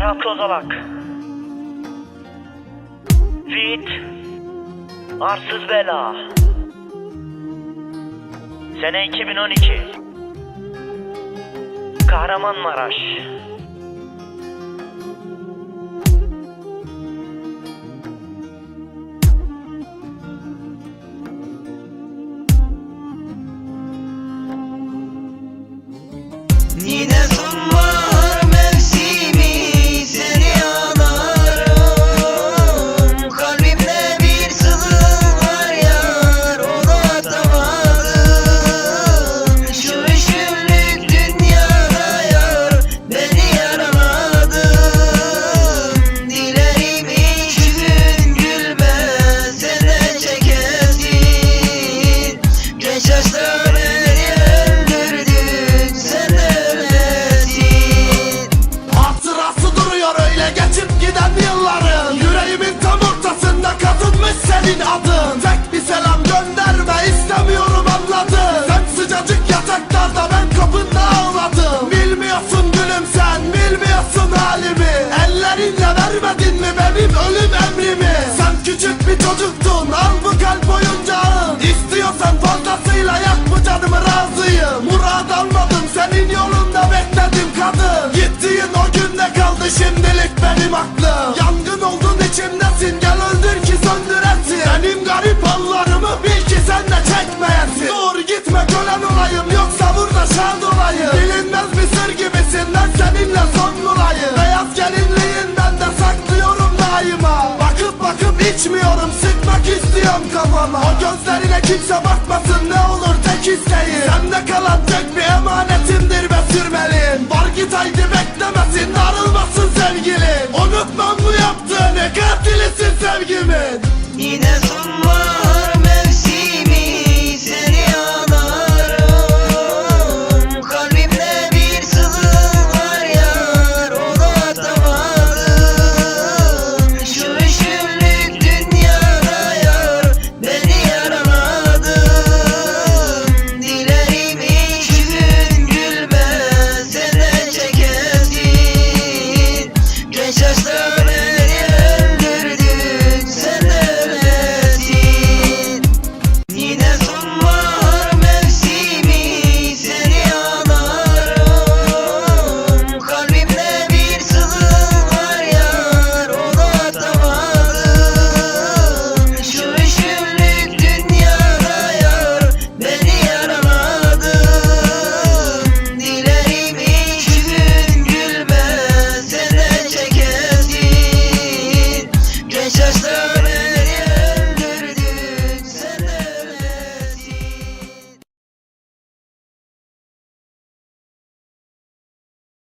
Serhat Kozalak Fit Arsız Bela. Sene 2012 Kahramanmaraş. Yine sunma Calibre içmiyorum sıkmak istiyorum kafama. O gözlerine kimse bakmasın ne olur tek isteğim. Sende kalan tek bir emanetimdir ve sürmeliyim Var git haydi beklemesin darılmasın sevgilim. Unutmam bu yaptığını katilisin sevgimin.